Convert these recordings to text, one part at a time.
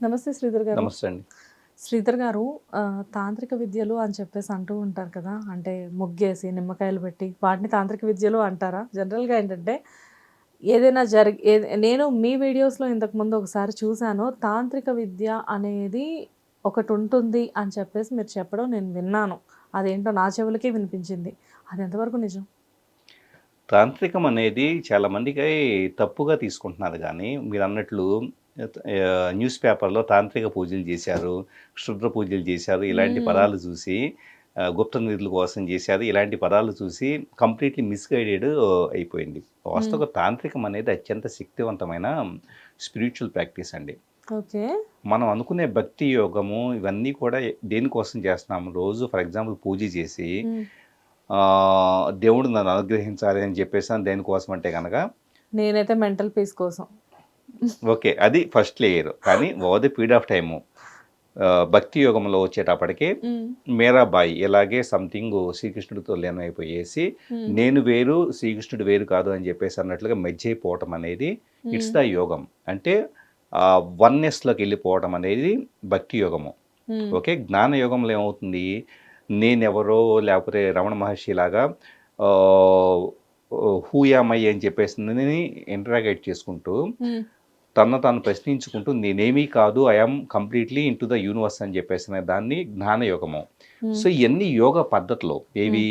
నమస్తే శ్రీధర్ గారు. నమస్తే అండి. శ్రీధర్ గారు తాంత్రిక విద్యలు అని చెప్పేసి అంటూ ఉంటారు కదా అంటే ముగ్గేసి నిమ్మకాయలు పెట్టి వాటిని తాంత్రిక విద్యలు అంటారా? జనరల్గా ఏంటంటే ఏదైనా జరిగి నేను మీ వీడియోస్లో ఇంతకు ముందు ఒకసారి చూశాను తాంత్రిక విద్య అనేది ఒకటి ఉంటుంది అని చెప్పేసి మీరు చెప్పడం నేను విన్నాను. అదేంటో నా చెవులకే వినిపించింది. అది ఎంతవరకు నిజం? తాంత్రికం అనేది చాలా మందికి తప్పుగా తీసుకుంటున్నారు కానీ మీరు అన్నట్లు న్యూస్ పేపర్లో తాంత్రిక పూజలు చేశారు క్షుద్ర పూజలు చేశారు ఇలాంటి. పదాలు చూసి గుప్త నిధుల కోసం చేశారు ఇలాంటి పదాలు చూసి కంప్లీట్లీ మిస్గైడెడ్ అయిపోయింది. వాస్తవ తాంత్రికం అనేది అత్యంత శక్తివంతమైన స్పిరిచువల్ ప్రాక్టీస్ అండి. ఓకే. మనం అనుకునే భక్తి యోగము ఇవన్నీ కూడా దేనికోసం చేస్తున్నాము రోజు ఫర్ ఎగ్జాంపుల్ పూజ చేసి దేవుడు నన్ను అనుగ్రహించాలి అని చెప్పేసి దేనికోసం అంటే కనుక నేనైతే మెంటల్ పీస్ కోసం. ఓకే అది ఫస్ట్ లేయర్ కానీ over the period of time భక్తి యోగంలో వచ్చేటప్పటికి. మీరాబాయి ఇలాగే సంథింగ్ శ్రీకృష్ణుడితో లీనమైపోయేసి. నేను వేరు శ్రీకృష్ణుడు వేరు కాదు అని చెప్పేసి అన్నట్లుగా మెజ్జ అయిపోవటం అనేది ఇట్స్ ద యోగం అంటే వన్నెస్లోకి వెళ్ళిపోవటం అనేది భక్తి యోగము. ఓకే జ్ఞాన యోగంలో ఏమవుతుంది నేనెవరో లేకపోతే రమణ మహర్షి లాగా హూయామయ్య అని చెప్పేసి ఇంటరాగేట్ చేసుకుంటూ. తన తాను ప్రశ్నించుకుంటూ నేనేమీ కాదు I'm completely into the universe అని చెప్పేసిన దాన్ని జ్ఞాన యోగము ఉమ్. సో ఇవన్నీ యోగ పద్ధతులు ఏవి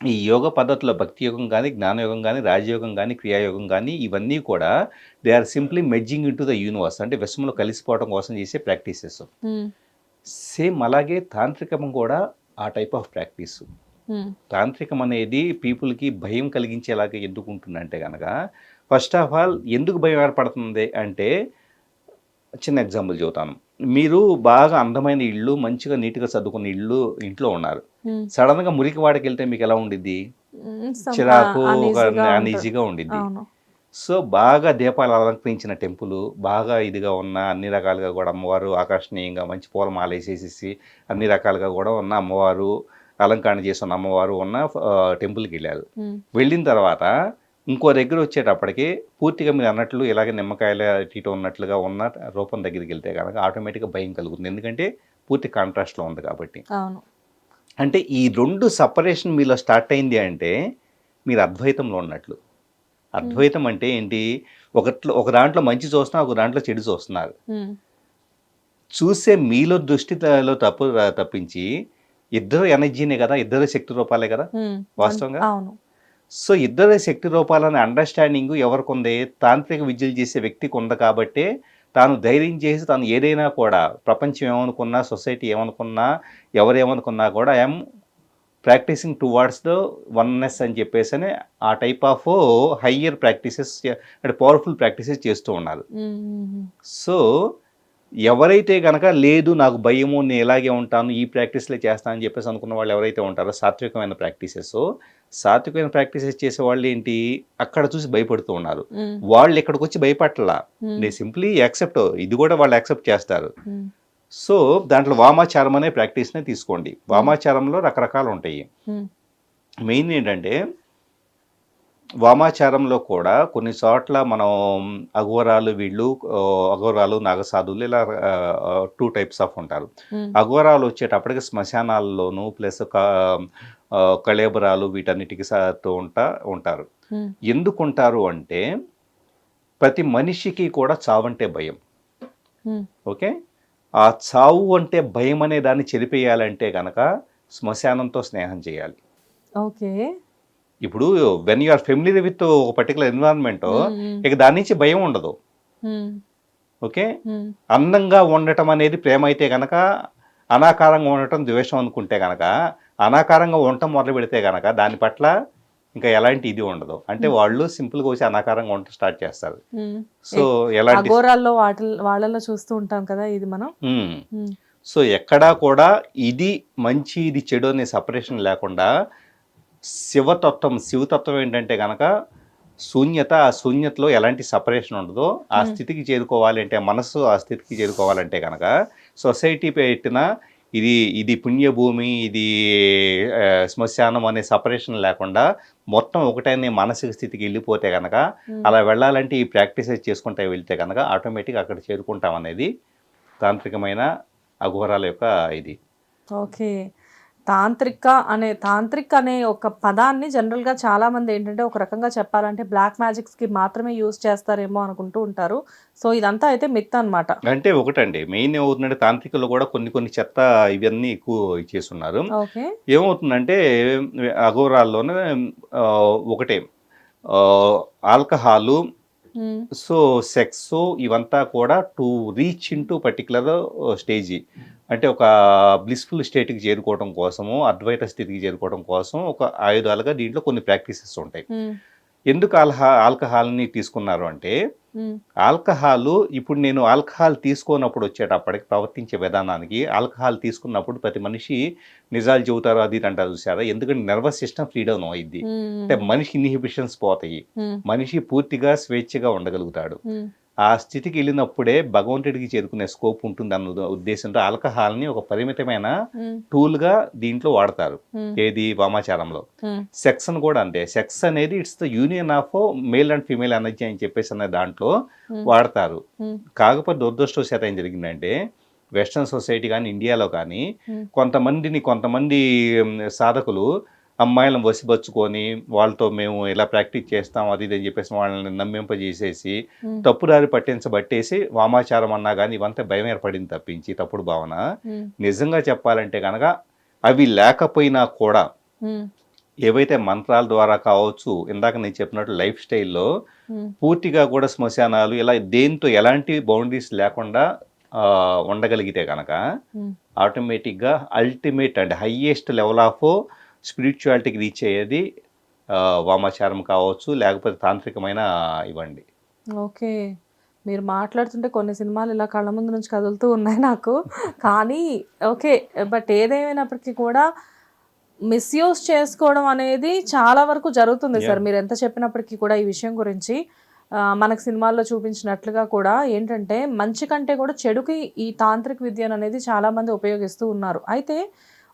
ఈ యోగ పద్ధతిలో భక్తి యోగం కానీ జ్ఞానయోగం కానీ రాజయోగం కానీ క్రియాయోగం కానీ ఇవన్నీ కూడా they are simply merging into the universe అంటే విశ్వంలో కలిసిపోవడం కోసం చేసే ప్రాక్టీసెస్. సేమ్ అలాగే తాంత్రికం కూడా ఆ టైప్ ఆఫ్ ప్రాక్టీస్. తాంత్రికం అనేది పీపుల్కి భయం కలిగించేలాగా ఎందుకు ఉంటుందంటే కనుక ఫస్ట్ ఆఫ్ ఆల్ ఎందుకు భయం ఏర్పడుతుంది అంటే చిన్న ఎగ్జాంపుల్ చెబుతాను. మీరు బాగా అందమైన ఇల్లు మంచిగా నీట్గా సర్దుకున్న ఇల్లు ఇంట్లో ఉన్నారు. సడన్గా మురికి వాడకి వెళ్తే మీకు ఎలా ఉండిద్ది చిరాకు uneasy ఒక గా ఉంటుంది. అనీజీగా ఉండిద్ది. సో బాగా దీపాలు అలంకరించిన టెంపుల్ బాగా ఇదిగా ఉన్న అన్ని రకాలుగా కూడా అమ్మవారు ఆకర్షణీయంగా మంచి పూలమాల వేసేసి అన్ని రకాలుగా కూడా ఉన్న అమ్మవారు అలంకరణ చేసిన అమ్మవారు ఉన్న టెంపుల్కి వెళ్ళారు. వెళ్ళిన తర్వాత ఇంకో దగ్గర వచ్చేటప్పటికి పూర్తిగా మీరు అన్నట్లు ఇలాగే నిమ్మకాయల ఇటు ఉన్నట్లుగా ఉన్న రూపం దగ్గరికి వెళ్తే కనుక ఆటోమేటిక్గా భయం కలుగుతుంది. ఎందుకంటే పూర్తి కాంట్రాస్ట్లో ఉంది కాబట్టి. అంటే ఈ రెండు సపరేషన్ మీలో స్టార్ట్ అయింది అంటే మీరు అద్వైతంలో ఉన్నట్లు. అద్వైతం అంటే ఏంటి? ఒకట్లో ఒక దాంట్లో మంచి చూస్తున్నారు ఒక దాంట్లో చెడు చూస్తున్నారు. చూసే మీలో దృష్టిలో తప్పు తప్పించి ఇద్దరు ఎనర్జీనే కదా ఇద్దరు శక్తి రూపాలే కదా. వాస్తవంగా? అవును సో ఇద్దరు శక్తి రూపాలనే అండర్స్టాండింగ్ ఎవరికి ఉంది తాంత్రిక విద్యలు చేసే వ్యక్తికి ఉంది కాబట్టి తాను ధైర్యం చేసి తాను ఏదైనా కూడా ప్రపంచం ఏమనుకున్నా సొసైటీ ఏమనుకున్నా ఎవరు ఏమనుకున్నా కూడా I'm practising towards the oneness అని చెప్పేసి ఆ టైప్ ఆఫ్ హయ్యర్ ప్రాక్టీసెస్ అంటే పవర్ఫుల్ ప్రాక్టీసెస్ చేస్తూ ఉన్నారు. ఉమ్. సో ఎవరైతే గనక లేదు నాకు భయము నేను ఇలాగే ఉంటాను ఈ ప్రాక్టీస్లే చేస్తానని చెప్పేసి అనుకున్న వాళ్ళు ఎవరైతే ఉంటారో సాత్వికమైన ప్రాక్టీసెస్ సాత్వికమైన ప్రాక్టీసెస్ చేసే వాళ్ళు ఏంటి అక్కడ చూసి భయపడుతూ ఉన్నారు. వాళ్ళు ఇక్కడికి వచ్చి భయపడలా. దే సింప్లీ యాక్సెప్ట్ ఇది కూడా వాళ్ళు యాక్సెప్ట్ చేస్తారు. సో దాంట్లో వామాచారం అనే ప్రాక్టీస్నే తీసుకోండి వామాచారంలో రకరకాలు ఉంటాయి. మెయిన్ ఏంటంటే వామాచారంలో కూడా కొన్ని చోట్ల మనం అఘోరాలు వీళ్ళు అఘోరాలు నాగసాధువులు ఇలా టూ టైప్స్ ఆఫ్ ఉంటారు. అఘోరాలు వచ్చేటప్పటికి శ్మశానాల్లోనూ ప్లస్ కళేబరాలు వీటన్నిటికి సాతో ఉంటా ఉంటారు ఉమ్. ఎందుకు ఉంటారు అంటే ప్రతి మనిషికి కూడా చావంటే భయం. ఓకే ఆ చావు అంటే భయం అనే దాన్ని చెరిపేయాలంటే కనుక శ్మశానంతో స్నేహం చేయాలి ఓకే ఇప్పుడు when you are familiar with ఒక పర్టికులర్ ఎన్విరాన్మెంట్ ఉమ్. ఉమ్. ఇక దాని నుంచి భయం ఉండదు. Okay um. అందంగా ఉండటం అనేది ప్రేమ అయితే కనుక అనాకారంగా ఉండటం ద్వేషం అనుకుంటే కనుక అనాకారంగా ఉండటం మొదలు పెడితే కనుక దాని పట్ల ఇంకా ఎలాంటి ఇది ఉండదు అంటే వాళ్ళు సింపుల్గా వచ్చి అనాకారంగా ఉండటం స్టార్ట్ చేస్తారు. సో ఎలాంటి వాళ్ళలో చూస్తూ ఉంటాం కదా ఇది మనం. సో ఎక్కడా కూడా ఇది మంచి ఇది చెడు అనే సపరేషన్ లేకుండా శివతత్వం శివతత్వం ఏంటంటే కనుక శూన్యత ఆ శూన్యతలో ఎలాంటి సపరేషన్ ఉండదో ఆ. స్థితికి చేరుకోవాలి అంటే మనసు ఆ స్థితికి చేరుకోవాలంటే కనుక సొసైటీ పెట్టిన ఇది ఇది పుణ్యభూమి ఇది శ్మశానం అనే సపరేషన్ లేకుండా మొత్తం ఒకటనే మానసిక స్థితికి వెళ్ళిపోతే కనుక. అలా వెళ్ళాలంటే ఈ ప్రాక్టీసెస్ చేసుకుంటే వెళ్తే కనుక ఆటోమేటిక్ అక్కడ చేరుకుంటాం అనేది తాంత్రికమైన అఘోరాల యొక్క ఇది ఓకే తాంత్రిక అనే తాంత్రిక్ అనే ఒక పదాన్ని జనరల్గా చాలా మంది ఏంటంటే ఒక రకంగా చెప్పాలంటే బ్లాక్ మ్యాజిక్స్కి మాత్రమే యూజ్ చేస్తారేమో అనుకుంటూ ఉంటారు. సో ఇదంతా అయితే మిత్ అన్నమాట. అంటే ఒకటండి. మెయిన్ ఏమవుతుందంటే తాంత్రికలు కూడా కొన్ని కొన్ని చెత్త ఇవన్నీ ఎక్కువ ఇచ్చేస్తున్నారు ఓకే. ఏమవుతుందంటే అఘోరాల్లోనే ఒకటే ఆల్కహాలు సో సెక్స్ ఇవంతా కూడా to reach into particular stage. అంటే ఒక బ్లిస్ఫుల్ స్టేట్కి చేరుకోవడం కోసము అద్వైత స్థితికి చేరుకోవడం కోసం ఒక ఆయుధాలుగా దీంట్లో కొన్ని ప్రాక్టీసెస్ ఉంటాయి. ఉమ్, ఎందుకు ఆల్హా ఆల్కహాల్ని తీసుకున్నారు అంటే ఆల్కహాల్ ఇప్పుడు నేను ఆల్కహాల్ తీసుకోనప్పుడు వచ్చేటప్పటికి ప్రవర్తించే విధానానికి ఆల్కహాల్ తీసుకున్నప్పుడు ప్రతి మనిషి నిజాలు చెబుతారు అది అంటారు చూసారా? ఎందుకంటే నర్వస్ సిస్టమ్ ఫ్రీడమ్ అయింది అంటే మనిషి ఇన్హిబిషన్స్ పోతాయి. మనిషి పూర్తిగా స్వేచ్ఛగా ఉండగలుగుతాడు. ఆ స్థితికి వెళ్ళినప్పుడే భగవంతుడికి చేరుకునే స్కోప్ ఉంటుంది అన్న ఉద్దేశంతో ఆల్కహాల్ని ఒక పరిమితమైన టూల్గా దీంట్లో వాడతారు. ఏది? వామాచారంలో. సెక్స్ అని కూడా అంతే. సెక్స్ అనేది it's the union of male and female energy అని చెప్పేసి అనే దాంట్లో వాడతారు. కాకపోతే దురదృష్టవశాత ఏం జరిగిందంటే వెస్ట్రన్ సొసైటీ కానీ ఇండియాలో కానీ. కొంతమందిని కొంతమంది సాధకులు అమ్మాయిలను వసిపరుచుకొని వాళ్ళతో మేము ఇలా ప్రాక్టీస్ చేస్తాం అది ఇది అని చెప్పేసి వాళ్ళని నమ్మింపజేసేసి తప్పుదారి పట్టించబట్టేసి వామాచారం అన్నా కానీ ఇవంతా భయం ఏర్పడింది తప్పించి తప్పుడు భావన. నిజంగా చెప్పాలంటే కనుక అవి లేకపోయినా కూడా ఏవైతే మంత్రాల ద్వారా కావచ్చు ఇందాక నేను చెప్పినట్టు లైఫ్ స్టైల్లో పూర్తిగా కూడా శ్మశానాలు ఇలా దేంతో ఎలాంటి బౌండరీస్ లేకుండా ఉండగలిగితే కనుక. ఆటోమేటిక్గా ultimate and highest level of స్పిరిచువాలిటీకి reach అయ్యేది వామాచారం కావచ్చు లేకపోతే తాంత్రికమైన ఇవ్వండి. ఓకే. మీరు మాట్లాడుతుంటే కొన్ని సినిమాలు ఇలా కళ్ళ ముందు నుంచి కదులుతూ ఉన్నాయి నాకు. కానీ ఓకే బట్ ఏదేమైనప్పటికీ కూడా మిస్యూజ్ చేసుకోవడం అనేది చాలా వరకు జరుగుతుంది సార్. మీరు ఎంత చెప్పినప్పటికీ కూడా ఈ విషయం గురించి. మనకు సినిమాల్లో చూపించినట్లుగా కూడా ఏంటంటే మంచి కంటే కూడా చెడుకి ఈ తాంత్రిక విద్యను అనేది చాలా మంది ఉపయోగిస్తూ ఉన్నారు. అయితే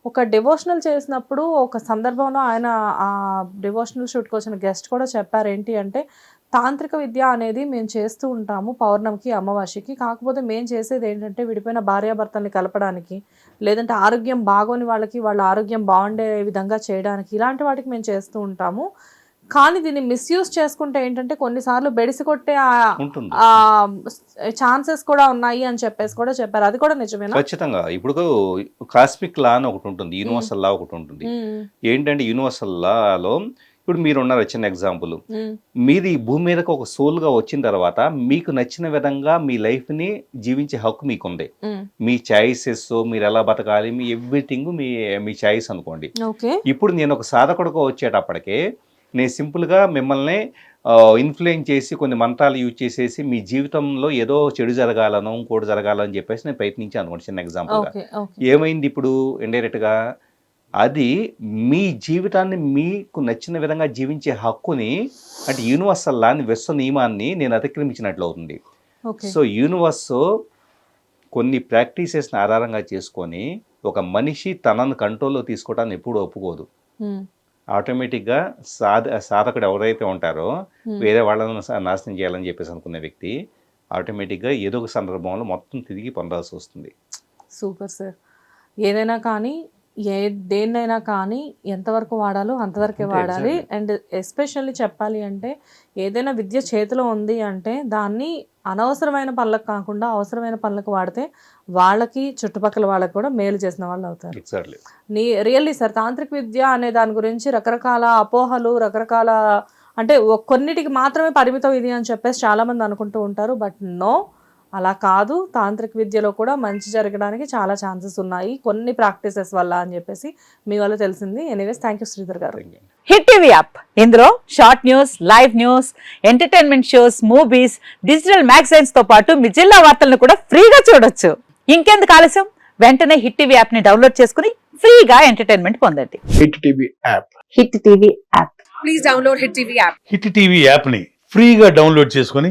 ఒక డివోషనల్ చేసినప్పుడు ఒక సందర్భంలో ఆయన ఆ డివోషనల్ షూట్కి వచ్చిన గెస్ట్ కూడా చెప్పారు ఏంటి అంటే తాంత్రిక విద్య అనేది మేము చేస్తూ ఉంటాము పౌర్ణమికి అమావాస్యకి. కాకపోతే మేము చేసేది ఏంటంటే విడిపోయిన భార్యాభర్తల్ని కలపడానికి లేదంటే ఆరోగ్యం బాగోని వాళ్ళకి వాళ్ళ ఆరోగ్యం బాగుండే విధంగా చేయడానికి. ఇలాంటి వాటికి మేము చేస్తూ ఉంటాము. కానీ దీన్ని మిస్యూజ్ చేసుకుంటే ఏంటంటే కొన్నిసార్లు బెడిసి కొట్టే ఉంటుంది. ఛాన్సెస్ కూడా ఉన్నాయి అని చెప్పేసి కూడా చెప్పారు. అది కూడా నిజమేనా? ఖచ్చితంగా. ఇప్పుడు కాస్మిక్ లా అని ఒకటి ఉంటుంది. యూనివర్సల్ లా ఒకటి ఉంటుంది. ఏంటంటే యూనివర్సల్ లాలో ఇప్పుడు మీరు ఉన్నారు చిన్న ఎగ్జాంపుల్ ఈ భూమి మీదకి ఒక సోల్గా వచ్చిన తర్వాత మీకు నచ్చిన విధంగా మీ లైఫ్ని జీవించే హక్కు మీకు ఉంది ఉమ్, మీ చాయిసెస్ మీరు ఎలా బతకాలి మీ ఎవ్రీథింగ్ మీ మీ చాయిస్ అనుకోండి. ఇప్పుడు నేను ఒక సాధకుడుగా వచ్చేటప్పటికే నేను సింపుల్గా మిమ్మల్ని ఇన్ఫ్లుయెన్స్ చేసి కొన్ని మంత్రాలు యూజ్ చేసేసి మీ జీవితంలో ఏదో చెడు జరగాలను ఇంకోటి జరగాలని చెప్పేసి నేను ప్రయత్నించాను అనుకోండి చిన్న ఎగ్జాంపుల్గా. ఏమైంది ఇప్పుడు ఇండైరెక్ట్గా? అది మీ జీవితాన్ని మీకు నచ్చిన విధంగా జీవించే హక్కుని అంటే యూనివర్సల్ లాని విశ్వ నియమాన్ని నేను అతిక్రమించినట్లు అవుతుంది. సో యూనివర్స్ కొన్ని ప్రాక్టీసెస్ని ఆధారంగా చేసుకొని ఒక మనిషి తనను కంట్రోల్లో తీసుకోవటాన్ని ఎప్పుడూ ఒప్పుకోదు. ఆటోమేటిక్గా సాధ సాధకుడు ఎవరైతే ఉంటారో. వేరే వాళ్ళని నాశనం చేయాలని చెప్పేసి అనుకునే వ్యక్తి ఆటోమేటిక్గా ఏదో ఒక సందర్భంలో మొత్తం తిరిగి పొందాల్సి వస్తుంది సూపర్ సార్ ఏదైనా కానీ ఏ దేన్నైనా కానీ ఎంతవరకు వాడాలో అంతవరకే అంతే, వాడాలి. అండ్ ఎస్పెషల్లీ చెప్పాలి అంటే ఏదైనా విద్య చేతిలో ఉంది అంటే దాన్ని అనవసరమైన పనులకు కాకుండా అవసరమైన పనులకు వాడితే వాళ్ళకి చుట్టుపక్కల వాళ్ళకి కూడా మేలు చేసిన వాళ్ళు అవుతారు. నీ రియల్లీ సార్ తాంత్రిక విద్య అనే దాని గురించి రకరకాల అపోహలు రకరకాల అంటే కొన్నిటికి మాత్రమే పరిమితం ఇది అని చెప్పేసి చాలా మంది అనుకుంటూ ఉంటారు. బట్ నో అలా కాదు. తాంత్రిక విద్యలో కూడా మంచి జరగడానికి చాలా ఛాన్సెస్ ఉన్నాయి. కొన్ని ప్రాక్టీసెస్ వల్ల అని చెప్పేసి మీ వల్ల తెలిసింది. ఎనీవేస్ థ్యాంక్ యూ శ్రీధర్ గారు. Hit TV app. ఇందులో short news live news entertainment shows movies digital మ్యాగజైన్స్తో పాటు మీ జిల్లా వార్తలను కూడా ఫ్రీగా చూడొచ్చు. ఇంకెందుకు ఆలస్యం? వెంటనే హిట్ టీవీ యాప్ని డౌన్లోడ్ చేసుకుని ఫ్రీగా ఎంటర్టైన్మెంట్ పొందండి. Hit TV app. Hit TV app. Hit TV యాప్ని ఫ్రీగా డౌన్లోడ్ చేసుకొని